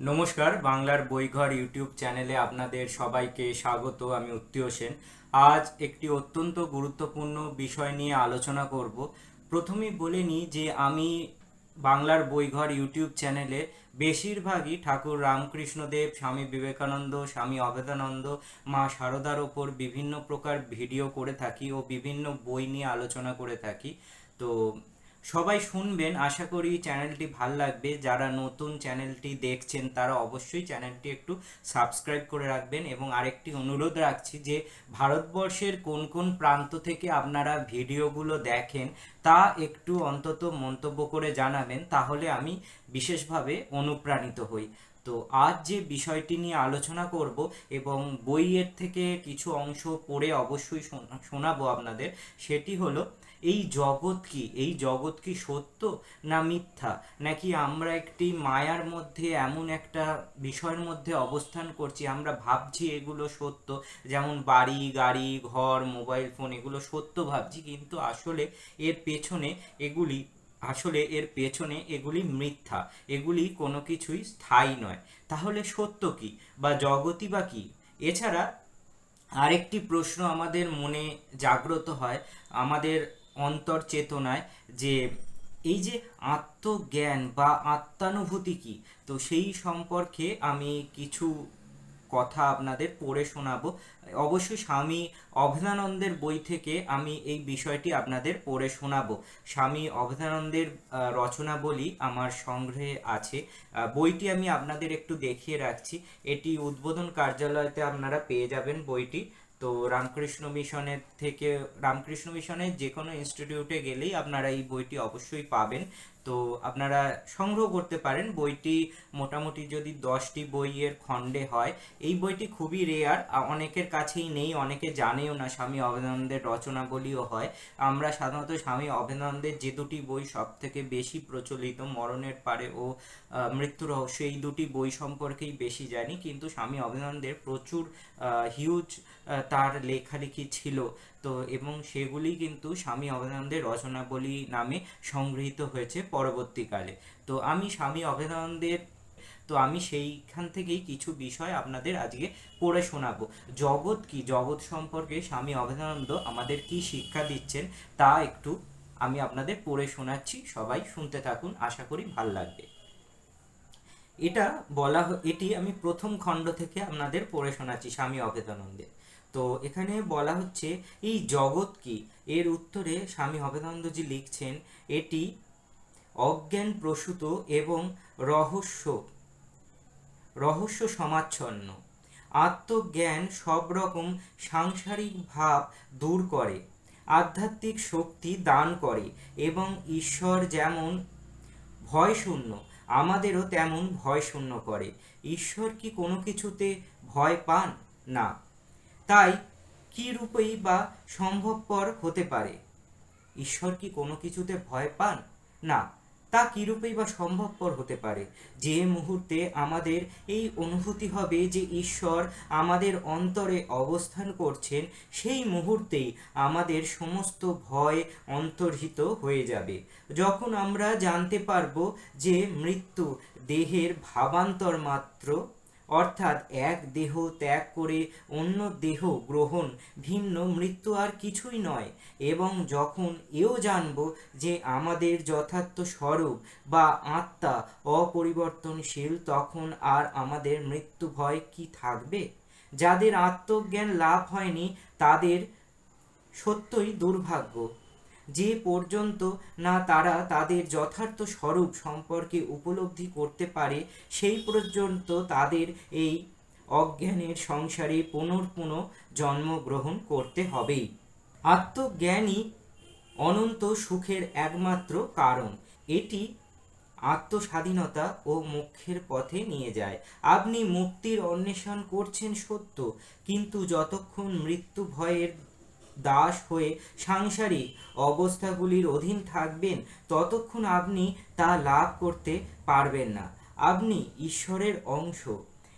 নমস্কার, বাংলার বইঘর ইউটিউব চ্যানেলে আপনাদের সবাইকে স্বাগত, আমি উত্তীয় সেন। আজ একটি অত্যন্ত গুরুত্বপূর্ণ বিষয় নিয়ে আলোচনা করব। প্রথমেই বলে নিই যে আমি বাংলার বইঘর ইউটিউব চ্যানেলে বেশিরভাগই ঠাকুর রামকৃষ্ণদেব, স্বামী বিবেকানন্দ, স্বামী অভেদানন্দ মা শারদার ওপর বিভিন্ন প্রকার ভিডিও করে থাকি ও বিভিন্ন বই নিয়ে আলোচনা করে থাকি। তো সবাই শুনবেন, আশা করি চ্যানেলটি ভালো লাগবে। যারা নতুন চ্যানেলটি দেখছেন, তারা অবশ্যই চ্যানেলটি একটু সাবস্ক্রাইব করে রাখবেন এবং আরেকটি অনুরোধ রাখছি যে, ভারতবর্ষের কোন কোন প্রান্ত থেকে আপনারা ভিডিওগুলো দেখেন, তা একটু অন্তত মন্তব্য করে জানাবেন, তাহলে আমি বিশেষভাবে অনুপ্রাণিত হই। তো আজ যে বিষয়টি নিয়ে আলোচনা করব এবং বইয়ের থেকে কিছু অংশ পড়ে অবশ্যই শোনাবো আপনাদের, সেটি হলো এই জগৎ কি? এই জগৎ কি সত্য না মিথ্যা? নাকি আমরা একটি মায়ার মধ্যে এমন একটা বিষয়ের মধ্যে অবস্থান করছি, আমরা ভাবছি এগুলো সত্য? যেমন বাড়ি, গাড়ি, ঘর, মোবাইল ফোন, এগুলো সত্য ভাবছি, কিন্তু আসলে এর পেছনে এগুলি, আসলে এর পেছনে এগুলি মিথ্যা, এগুলি কোনো কিছুই স্থায়ী নয়। তাহলে সত্য কি বা জগতই বা কি? এছাড়া আরেকটি প্রশ্ন আমাদের মনে জাগ্রত হয়, আমাদের অন্তর চেতনায় যে এই যে আত্মজ্ঞান বা আত্মানুভূতি কি? তো সেই সম্পর্কে আমি কিছু কথা আপনাদের পড়ে শোনাবো। অবশ্যই স্বামী অভেদানন্দের বই থেকে আমি এই বিষয়টি আপনাদের পড়ে শোনাবো। স্বামী অভেদানন্দের রচনাবলী আমার সংগ্রহে আছে। বইটি আমি আপনাদের একটু দেখিয়ে রাখছি। এটি উদ্বোধন কার্যালয়তে আপনারা পেয়ে যাবেন বইটি। তো রামকৃষ্ণ মিশনের থেকে, রামকৃষ্ণ মিশনের যে কোনো ইনস্টিটিউটে গেলেই আপনারা এই বইটি অবশ্যই পাবেন। তো আপনারা সংগ্রহ করতে পারেন। বইটি মোটামুটি যদি দশটি বইয়ের খণ্ডে হয়, এই বইটি খুবই রেয়ার অনেকের কাছেই নেই, অনেকে জানেও না স্বামী অভেদানন্দের রচনাবলীও হয়। আমরা সাধারণত স্বামী অভেদানন্দের যে দুটি বই সব থেকে বেশি প্রচলিত, মরণের পারে ও মৃত্যু রহস্য, এই দুটি বই সম্পর্কেই বেশি জানি। কিন্তু স্বামী অভেদানন্দের প্রচুর হিউজ তার লেখালেখি ছিল। তো এবং সেগুলি কিন্তু স্বামী অভেদানন্দের রচনাবলী নামে সংগৃহীত হয়েছে পরবর্তীকালে। তো আমি স্বামী অভেদানন্দের তো আমি সেইখান থেকেই কিছু বিষয় আপনাদের আজকে পড়ে শোনাবো। জগৎ কি? জগৎ সম্পর্কে স্বামী অভেদানন্দ আমাদের কি শিক্ষা দিচ্ছেন তা একটু আমি আপনাদের পড়ে শোনাচ্ছি। সবাই শুনতে থাকুন, আশা করি ভালো লাগবে। এটা বলা এটি আমি প্রথম খণ্ড থেকে আপনাদের পড়ে শোনাচ্ছি স্বামী অভেদানন্দের তো এখানে বলা হচ্ছে, এই জগৎ কি? এর উত্তরে স্বামী অভেদানন্দজি লিখছেন, এটি অজ্ঞান প্রসূত এবং রহস্য রহস্য সমাচ্ছন্ন। আত্মজ্ঞান সব রকম সাংসারিক ভাব দূর করে, আধ্যাত্মিক শক্তি দান করে এবং ঈশ্বর যেমন ভয় শূন্য আমাদেরও তেমন ভয় শূন্য করে। ঈশ্বর কি কোনো কিছুতে ভয় পান? না। তাই কি রূপেই বা সম্ভবপর হতে পারে? ঈশ্বর কি কোনো কিছুতে ভয় পান? না, তা কিরূপেই বা সম্ভবপর হতে পারে? যে মুহূর্তে আমাদের এই অনুভূতি হবে যে ঈশ্বর আমাদের অন্তরে অবস্থান করছেন, সেই মুহূর্তেই আমাদের সমস্ত ভয় অন্তর্হিত হয়ে যাবে। যখন আমরা জানতে পারব যে মৃত্যু দেহের ভাবান্তর মাত্র অর্থাৎ এক দেহ ত্যাগ করে অন্য দেহ গ্রহণ ভিন্ন, মৃত্যু আর কিছুই নয়। এবং যখন এও জানব যে আমাদের যথার্থ স্বরূপ বা আত্মা অপরিবর্তনশীল, তখন আর আমাদের মৃত্যু ভয় কি থাকবে? যাদের আত্মজ্ঞান লাভ হয়নি, তাদের সত্যই দুর্ভাগ্য। যে পর্যন্ত না তারা তাদের যথার্থ স্বরূপ সম্পর্কে উপলব্ধি করতে পারে, সেই পর্যন্ত তাদের এই অজ্ঞানের সংসারে পুনর্পুন জন্মগ্রহণ করতে হবেই আত্মজ্ঞানই অনন্ত সুখের একমাত্র কারণ। এটি আত্মস্বাধীনতা ও মোক্ষের পথে নিয়ে যায়। আপনি মুক্তির অন্বেষণ করছেন সত্য, কিন্তু যতক্ষণ মৃত্যু ভয়ের দাস হয়ে সাংসারিক অবস্থাগুলির অধীন থাকবেন, ততক্ষণ আপনি তা লাভ করতে পারবেন না। আপনি ঈশ্বরের অংশ।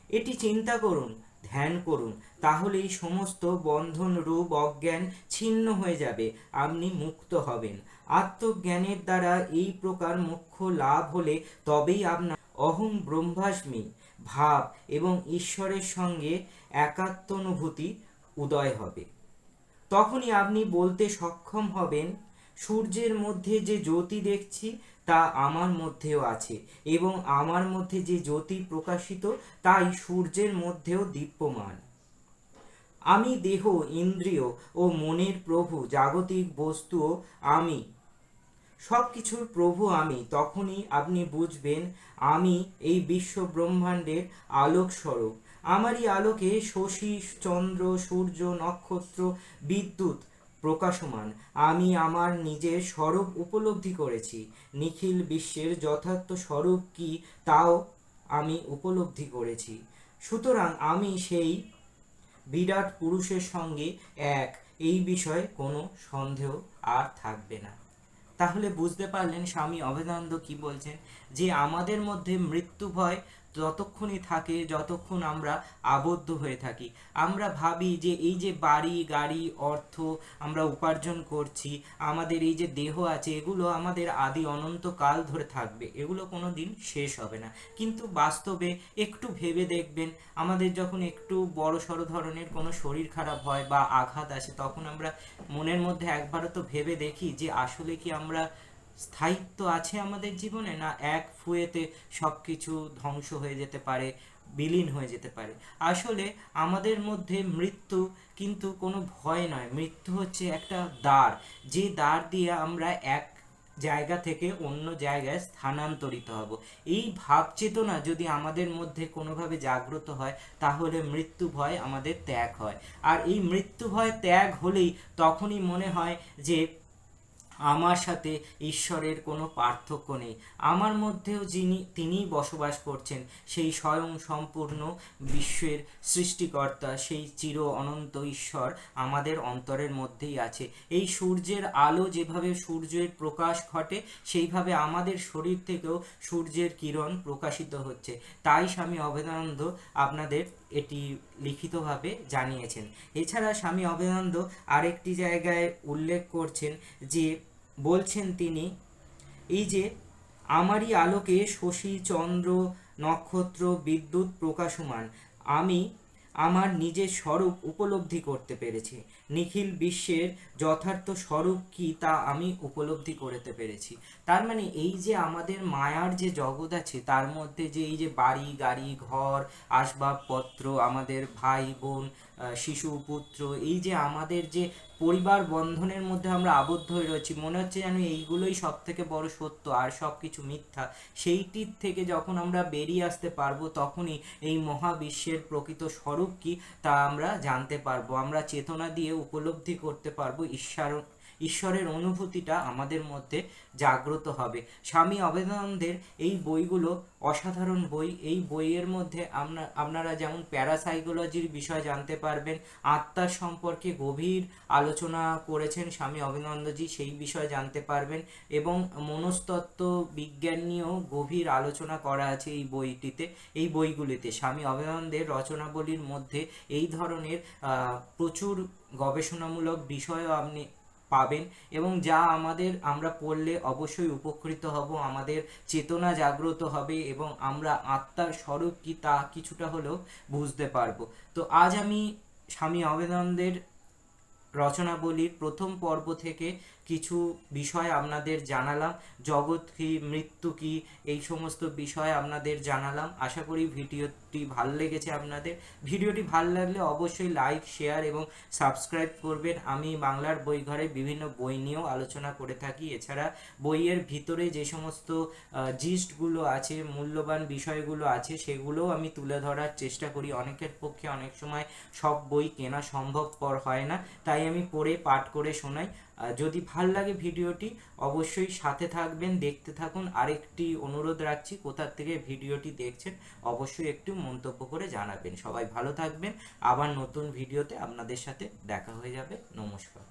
এটি চিন্তা করুন, ধ্যান করুন, তাহলেই সমস্ত বন্ধন, রূপ, অজ্ঞান ছিন্ন হয়ে যাবে, আপনি মুক্ত হবেন। আত্মজ্ঞানের দ্বারা এই প্রকার মোক্ষ লাভ হলে তবেই আপনার অহং ব্রহ্মাস্মি, ভাব এবং ঈশ্বরের সঙ্গে একাত্মানুভূতি উদয় হবে। তখনই আপনি বলতে সক্ষম হবেন, সূর্যের মধ্যে যে জ্যোতি দেখছি তা আমার মধ্যেও আছে এবং আমার মধ্যে যে জ্যোতি প্রকাশিত তাই সূর্যের মধ্যেও দীপ্যমান। আমি দেহ, ইন্দ্রিয় ও মনের প্রভু, জাগতিক বস্তুও আমি। সব কিছুর প্রভু আমি, তখনই আপনি বুঝবেন, আমি এই বিশ্ব ব্রহ্মাণ্ডের আলোক স্বরূপ। আমারই আলোকে শশী, চন্দ্র, সূর্য, নক্ষত্র, বিদ্যুৎ প্রকাশমান। আমি আমার নিজের স্বরূপ উপলব্ধি করেছি। নিখিল বিশ্বের যথার্থ স্বরূপ কি তাও আমি উপলব্ধি করেছি। সুতরাং আমি সেই বিরাট পুরুষের সঙ্গে এক। এই বিষয়ে কোনো সন্দেহ আর থাকবে না। তাহলে বুঝতে পারলেন স্বামী অভেদানন্দ কি বলছেন? যে আমাদের মধ্যে মৃত্যু ভয় ততক্ষণই থাকে, যতক্ষণ আমরা আবদ্ধ হয়ে থাকি, আমরা ভাবি যে এই যে বাড়ি, গাড়ি, অর্থ আমরা উপার্জন করছি, আমাদের এই যে দেহ আছে, এগুলো আমাদের আদি অনন্ত কাল ধরে থাকবে, এগুলো কোনো দিন শেষ হবে না। কিন্তু বাস্তবে একটু ভেবে দেখবেন, আমাদের যখন একটু বড় সড়ো ধরনের কোনো শরীর খারাপ হয় বা আঘাত আসে, তখন আমরা মনের মধ্যে একবারও তো ভেবে দেখি যে আসলে কি আমরা স্থায়িত্ব আছে আমাদের জীবনে না এক ফুয়েতে সব কিছু ধ্বংস হয়ে যেতে পারে, বিলীন হয়ে যেতে পারে? আসলে আমাদের মধ্যে মৃত্যু কিন্তু কোনো ভয় নয়। মৃত্যু হচ্ছে একটা দ্বার। যে দ্বার দিয়ে আমরা এক জায়গা থেকে অন্য জায়গায় স্থানান্তরিত হব। এই ভাব চেতনা যদি আমাদের মধ্যে কোনোভাবে জাগ্রত হয়, তাহলে মৃত্যু ভয় আমাদের ত্যাগ হয়। আর এই মৃত্যু ভয় ত্যাগ হলেই তখনই মনে হয় যে আমার সাথে ঈশ্বরের কোনো পার্থক্য নেই। আমার মধ্যেও যিনি, তিনিই বসবাস করছেন, সেই স্বয়ং সম্পূর্ণ বিশ্বের সৃষ্টিকর্তা, সেই চির অনন্ত ঈশ্বর আমাদের অন্তরের মধ্যেই আছে। এই সূর্যের আলো যেভাবে সূর্যের প্রকাশ ঘটে, সেইভাবে আমাদের শরীর থেকেও সূর্যের কিরণ প্রকাশিত হচ্ছে। তাই স্বামী অভেদানন্দ আপনাদের এটি লিখিতভাবে জানিয়েছেন। এছাড়া স্বামী অভেদানন্দ আরেকটি জায়গায় উল্লেখ করছেন যে বলছেন তিনি, এই যে আমারই আলোকে শশী, চন্দ্র, নক্ষত্র, বিদ্যুৎ প্রকাশমান, আমি আমার নিজের স্বরূপ উপলব্ধি করতে পেরেছি। নিখিল বিশ্বের যথার্থ স্বরূপ কি তা আমি উপলব্ধি করতে পেরেছি। তার মানে এই যে আমাদের মায়ার যে জগৎ আছে, তার মধ্যে যে এই যে বাড়ি, গাড়ি, ঘর, আসবাবপত্র, আমাদের ভাই, বোন শিশু, পুত্র, এই যে আমাদের যে পরিবার বন্ধনের মধ্যে আমরা আবদ্ধ হয়ে রয়েছি, মনে হচ্ছে যেন এইগুলোই সব থেকে বড় সত্য আর সব কিছু মিথ্যা। সেইটির থেকে যখন আমরা বেরিয়ে আসতে পারব, তখনই এই মহাবিশ্বের প্রকৃত স্বরূপ কি তা আমরা জানতে পারব। আমরা চেতনা দিয়ে উপলব্ধি করতে পারব, ঈশ্বর ঈশ্বরের অনুভূতিটা আমাদের মধ্যে জাগ্রত হবে। স্বামী অবেদানন্দের এই বইগুলো অসাধারণ বই। এই বইয়ের মধ্যে আমরা, আপনারা যেমন প্যারাসাইকোলজির বিষয় জানতে পারবেন, আত্মার সম্পর্কে গভীর আলোচনা করেছেন স্বামী অভিনন্দজি সেই বিষয়ে জানতে পারবেন এবং মনস্তত্ত্ব বিজ্ঞান নিয়েও গভীর আলোচনা করা আছে এই বইটিতে, এই বইগুলিতে। স্বামী অভিনন্দের রচনাবলীর মধ্যে এই ধরনের প্রচুর গবেষণামূলক বিষয়ও আপনি পাবেন এবং যা আমাদের, আমরা পড়লে অবশ্যই উপকৃত হব, আমাদের চেতনা জাগ্রত হবে এবং আমরা আত্মার স্বরূপ কি তা কিছুটা হলেও বুঝতে পারব। তো আজ আমি স্বামী অবেদানন্দের রচনাবলীর প্রথম পর্ব থেকে কিছু বিষয় আপনাদের জানালাম, জগৎ কি, মৃত্যু কি, এই সমস্ত বিষয় আপনাদের জানালাম। আশা করি ভিডিওটি ভালো লেগেছে আপনাদের। ভিডিওটি ভালো লাগলে অবশ্যই লাইক, শেয়ার এবং সাবস্ক্রাইব করবেন। আমি বাংলার বই ঘরে বিভিন্ন বই নিয়েও আলোচনা করে থাকি। এছাড়া বইয়ের ভিতরে যে সমস্ত জিস্টগুলো আছে, মূল্যবান বিষয়গুলো আছে, সেগুলোও আমি তুলে ধরার চেষ্টা করি। অনেকের পক্ষে অনেক সময় সব বই কেনা সম্ভবপর হয় না। তাই আমি পড়ে, পাঠ করে শোনাই। যদি ভালো লাগে ভিডিওটি, অবশ্যই সাথে থাকবেন, দেখতে থাকুন। আরেকটি অনুরোধ রাখছি, কোথার থেকে ভিডিওটি দেখছেন, অবশ্যই একটু মন্তব্য করে জানাবেন। সবাই ভালো থাকবেন। আবার নতুন ভিডিওতে আপনাদের সাথে দেখা হয়ে যাবে। নমস্কার।